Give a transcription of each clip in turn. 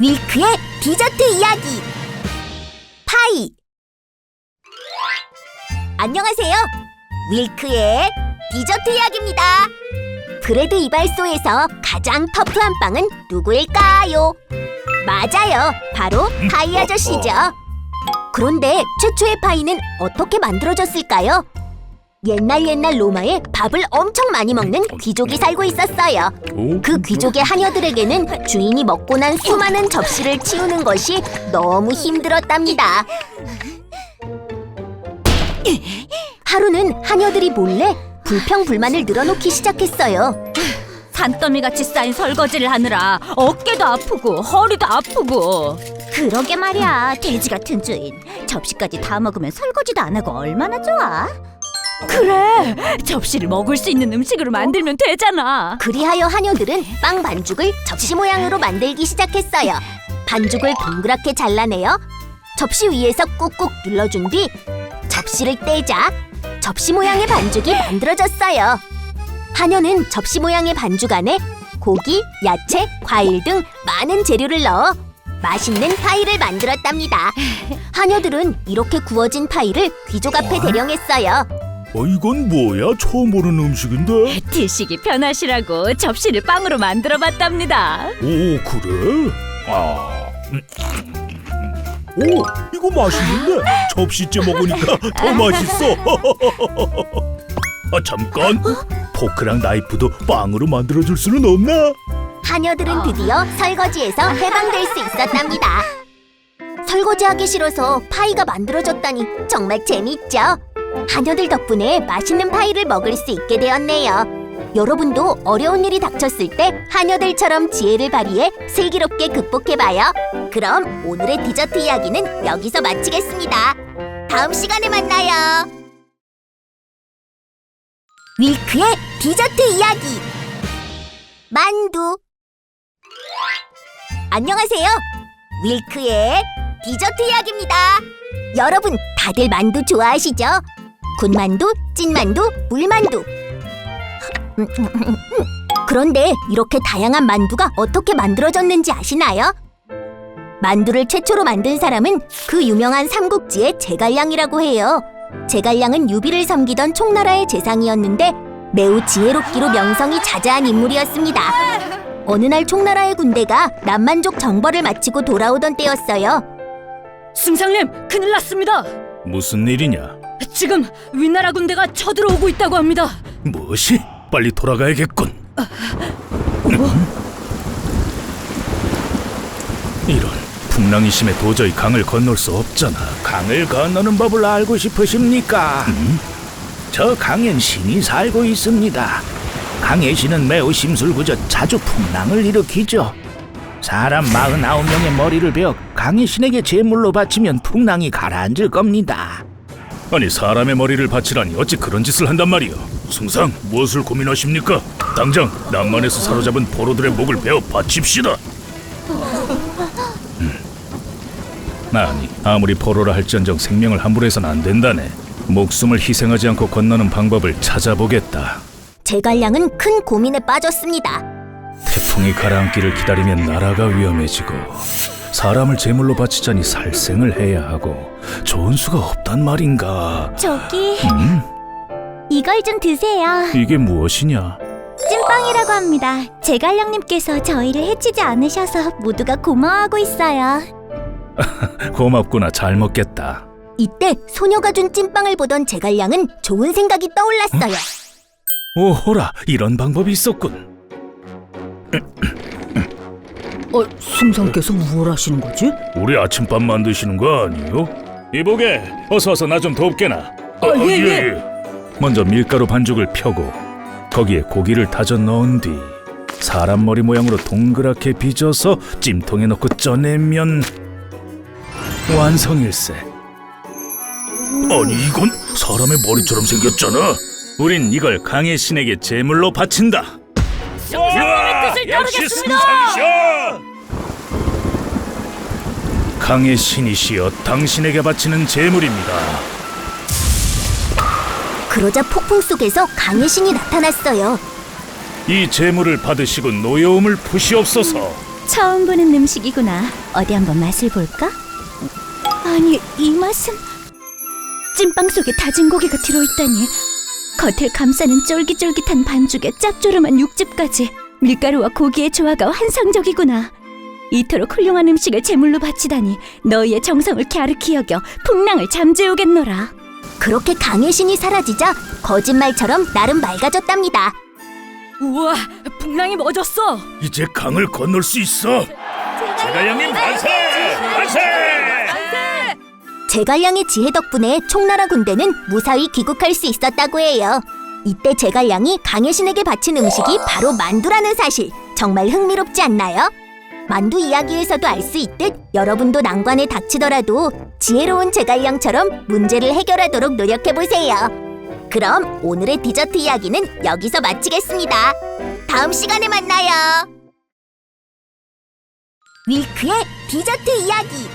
윌크의 디저트 이야기. 파이. 안녕하세요. 윌크의 디저트 이야기입니다. 브레드 이발소에서 가장 터프한 빵은 누구일까요? 맞아요. 바로 파이 아저씨죠. 그런데 최초의 파이는 어떻게 만들어졌을까요? 옛날 옛날 로마에 밥을 엄청 많이 먹는 귀족이 살고 있었어요. 그 귀족의 하녀들에게는 주인이 먹고 난 수많은 접시를 치우는 것이 너무 힘들었답니다. 하루는 하녀들이 몰래 불평불만을 늘어놓기 시작했어요. 산더미 같이 쌓인 설거지를 하느라 어깨도 아프고 허리도 아프고. 그러게 말이야 돼지 같은 주인. 접시까지 다 먹으면 설거지도 안 하고 얼마나 좋아 그래 접시를 먹을 수 있는 음식으로 만들면 되잖아 그리하여 하녀들은 빵 반죽을 접시 모양으로 만들기 시작했어요. 반죽을 동그랗게 잘라내어 접시 위에서 꾹꾹 눌러준 뒤 접시를 떼자 접시 모양의 반죽이 만들어졌어요. 하녀는 접시 모양의 반죽 안에 고기, 야채, 과일 등 많은 재료를 넣어 맛있는 파이를 만들었답니다. 하녀들은 이렇게 구워진 파이를 귀족 앞에 대령했어요. 어, 이건 뭐야? 처음 보는 음식인데? 드시기 편하시라고 접시를 빵으로 만들어 봤답니다 오, 그래? 아. 음. 오, 이거 맛있는데? 접시째 먹으니까 더 맛있어. 아, 잠깐. 포크랑 나이프도 빵으로 만들어 줄 수는 없나? 하녀들은 드디어 설거지에서 해방될 수 있었답니다. 설거지하기 싫어서 파이가 만들어졌다니 정말 재미있죠? 하녀들 덕분에 맛있는 파이를 먹을 수 있게 되었네요. 여러분도 어려운 일이 닥쳤을 때 하녀들처럼 지혜를 발휘해 슬기롭게 극복해봐요. 그럼 오늘의 디저트 이야기는 여기서 마치겠습니다. 다음 시간에 만나요. 윌크의 디저트 이야기 만두 안녕하세요. 윌크의 디저트 이야기입니다. 여러분 다들 만두 좋아하시죠? 군만두, 찐만두, 물만두. 그런데 이렇게 다양한 만두가 어떻게 만들어졌는지 아시나요? 만두를 최초로 만든 사람은 그 유명한 삼국지의 제갈량이라고 해요. 제갈량은 유비를 섬기던 총나라의 재상이었는데 매우 지혜롭기로 명성이 자자한 인물이었습니다. 어느 날 총나라의 군대가 남만족 정벌을 마치고 돌아오던 때였어요. 승상님 큰일 났습니다 무슨 일이냐? 지금 위나라 군대가 쳐들어오고 있다고 합니다 무엇이? 빨리 돌아가야겠군. 이런 풍랑이 심해 도저히 강을 건널 수 없잖아. 강을 건너는 법을 알고 싶으십니까? 저 강엔 신이 살고 있습니다. 강의 신은 매우 심술부져 자주 풍랑을 일으키죠. 사람 49명의 머리를 베어 강의 신에게 제물로 바치면 풍랑이 가라앉을 겁니다. 아니 사람의 머리를 바치라니 어찌 그런 짓을 한단 말이오? 승상 무엇을 고민하십니까? 당장 남만에서 사로잡은 포로들의 목을 베어 바칩시다. 음. 아니 아무리 포로라 할지언정 생명을 함부로 해서는 안 된다네. 목숨을 희생하지 않고 건너는 방법을 찾아보겠다. 제갈량은 큰 고민에 빠졌습니다. 태풍이 가라앉기를 기다리면 나라가 위험해지고 사람을 제물로 바치자니 살생을 해야 하고 좋은 수가 없단 말인가. 저기 음? 이걸 좀 드세요 이게 무엇이냐? 찐빵이라고 합니다. 제갈량님께서 저희를 해치지 않으셔서 모두가 고마워하고 있어요. 고맙구나 잘 먹겠다. 이때 소녀가 준 찐빵을 보던 제갈량은 좋은 생각이 떠올랐어요. 오호라 이런 방법이 있었군. 어, 승상께서 뭘 하시는 거지? 우리 아침밥 만드시는 거 아니요? 이보게 어서 어서 나 좀 돕게나. 아, 예, 예. 먼저 밀가루 반죽을 펴고 거기에 고기를 다져 넣은 뒤 사람 머리 모양으로 동그랗게 빚어서 찜통에 넣고 쪄내면 완성일세. 아니 이건 사람의 머리처럼 생겼잖아. 우린 이걸 강의 신에게 제물로 바친다. 승상 님의 뜻을 따르겠습니다. 강의 신이시여 당신에게 바치는 제물입니다. 그러자 폭풍 속에서 강의 신이 나타났어요. 이 제물을 받으시고 노여움을 푸시옵소서. 처음 보는 음식이구나. 어디 한번 맛을 볼까? 아니, 이 맛은 찐빵 속에 다진 고기가 들어있다니. 겉을 감싸는 쫄깃쫄깃한 반죽에 짭조름한 육즙까지 밀가루와 고기의 조화가 환상적이구나. 이토록 훌륭한 음식을 제물로 바치다니 너희의 정성을 갸륵히 여겨 풍랑을 잠재우겠노라. 그렇게 강의 신이 사라지자 거짓말처럼 나름 맑아졌답니다. 우와, 풍랑이 멎었어. 이제 강을 건널 수 있어. 제갈량님 만세! 만세! 제갈량의 지혜 덕분에 총나라 군대는 무사히 귀국할 수 있었다고 해요. 이때 제갈량이 강의 신에게 바친 음식이 바로 만두라는 사실 정말 흥미롭지 않나요? 만두 이야기에서도 알 수 있듯 여러분도 난관에 닥치더라도 지혜로운 제갈량처럼 문제를 해결하도록 노력해 보세요. 그럼 오늘의 디저트 이야기는 여기서 마치겠습니다. 다음 시간에 만나요. 윌크의 디저트 이야기.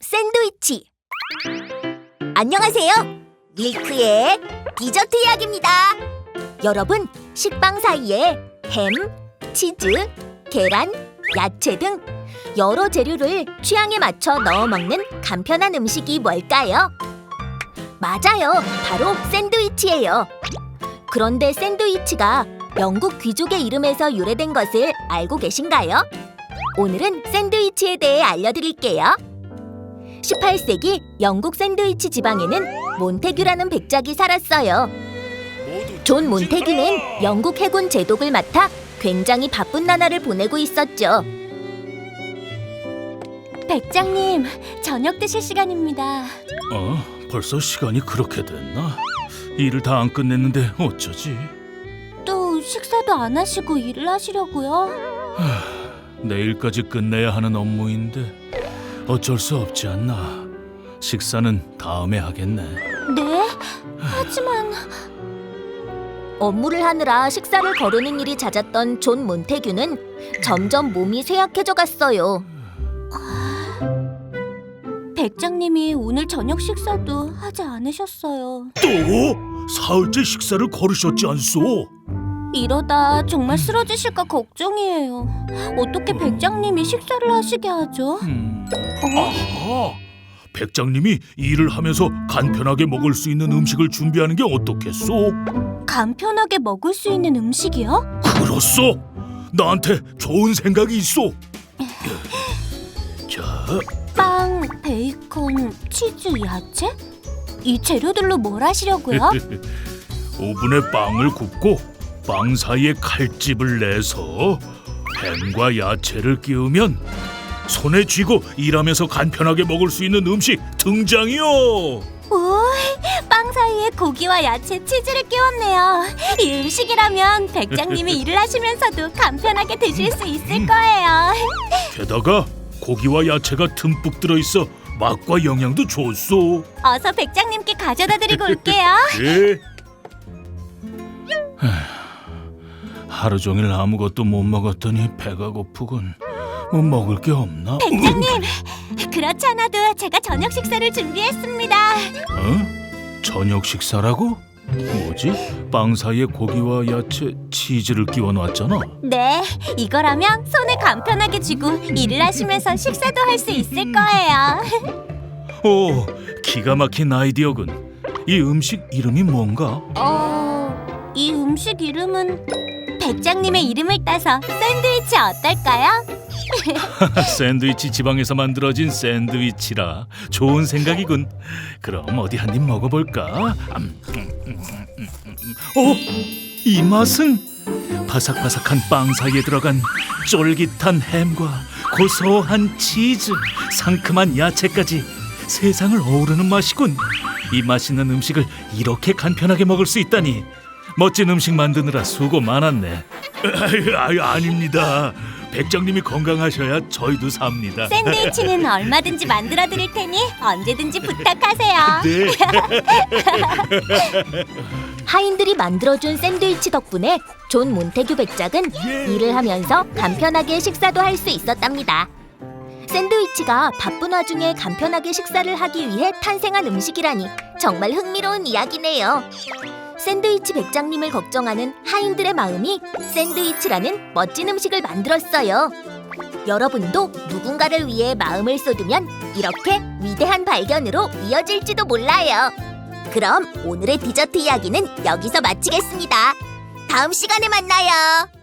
샌드위치. 안녕하세요. 밀크의 디저트 이야기입니다. 여러분, 식빵 사이에 햄, 치즈, 계란, 야채 등 여러 재료를 취향에 맞춰 넣어 먹는 간편한 음식이 뭘까요? 맞아요. 바로 샌드위치예요. 그런데 샌드위치가 영국 귀족의 이름에서 유래된 것을 알고 계신가요? 오늘은 샌드위치에 대해 알려드릴게요. 18세기 영국 샌드위치 지방에는 몬테규라는 백작이 살았어요. 존 몬테규는 영국 해군 제독을 맡아 굉장히 바쁜 나날을 보내고 있었죠. 백장님, 저녁 드실 시간입니다. 어? 벌써 시간이 그렇게 됐나? 일을 다 안 끝냈는데 어쩌지? 또 식사도 안 하시고 일을 하시려고요? 내일까지 끝내야 하는 업무인데 어쩔 수 없지 않나. 식사는 다음에 하겠네. 네? 하지만 업무를 하느라 식사를 거르는 일이 잦았던 존 몬테규는 점점 몸이 쇠약해져 갔어요. 백장님이 오늘 저녁 식사도 하지 않으셨어요. 또 사흘째 식사를 거르셨지 않소? 이러다 정말 쓰러지실까 걱정이에요. 어떻게 백장님이 식사를 하시게 하죠? 음. 어? 아하. 백장님이 일을 하면서 간편하게 먹을 수 있는 음식을 준비하는 게 어떻겠소? 간편하게 먹을 수 있는 음식이요? 그렇소. 나한테 좋은 생각이 있소. 자, 빵, 베이컨, 치즈, 야채? 이 재료들로 뭘 하시려고요? 오븐에 빵을 굽고 빵 사이에 칼집을 내서 햄과 야채를 끼우면 손에 쥐고 일하면서 간편하게 먹을 수 있는 음식 등장이요. 오이, 빵 사이에 고기와 야채, 치즈를 끼웠네요. 이 음식이라면 백장님이 일을 하시면서도 간편하게 드실 수 있을 거예요. 게다가 고기와 야채가 듬뿍 들어있어 맛과 영양도 좋소. 어서 백장님께 가져다 드리고 올게요. 예. 하루 종일 아무것도 못 먹었더니 배가 고프군. 뭐 먹을 게 없나? 백장님, 그렇지 않아도 제가 저녁 식사를 준비했습니다. 어? 저녁 식사라고? 뭐지? 빵 사이에 고기와 야채, 치즈를 끼워 놨잖아. 네, 이거라면 손에 간편하게 쥐고 일을 하시면서 식사도 할 수 있을 거예요. 오, 기가 막힌 아이디어군. 이 음식 이름이 뭔가? 어, 이 음식 이름은 백장님의 이름을 따서 샌드위치 어떨까요? 샌드위치 지방에서 만들어진 샌드위치라 좋은 생각이군. 그럼 어디 한 입 먹어볼까? 음, 음, 음, 음, 음, 음. 어? 이 맛은 바삭바삭한 빵 사이에 들어간 쫄깃한 햄과 고소한 치즈, 상큼한 야채까지 세상을 어우르는 맛이군. 이 맛있는 음식을 이렇게 간편하게 먹을 수 있다니 멋진 음식 만드느라 수고 많았네. 아유, 아닙니다. 백장님이 건강하셔야 저희도 삽니다. 샌드위치는 얼마든지 만들어 드릴 테니 언제든지 부탁하세요. 네. 하인들이 만들어준 샌드위치 덕분에 존 몬테규 백작은 일을 하면서 간편하게 식사도 할 수 있었답니다. 샌드위치가 바쁜 와중에 간편하게 식사를 하기 위해 탄생한 음식이라니 정말 흥미로운 이야기네요. 샌드위치 백장님을 걱정하는 하인들의 마음이 샌드위치라는 멋진 음식을 만들었어요. 여러분도 누군가를 위해 마음을 쏟으면 이렇게 위대한 발견으로 이어질지도 몰라요. 그럼 오늘의 디저트 이야기는 여기서 마치겠습니다. 다음 시간에 만나요.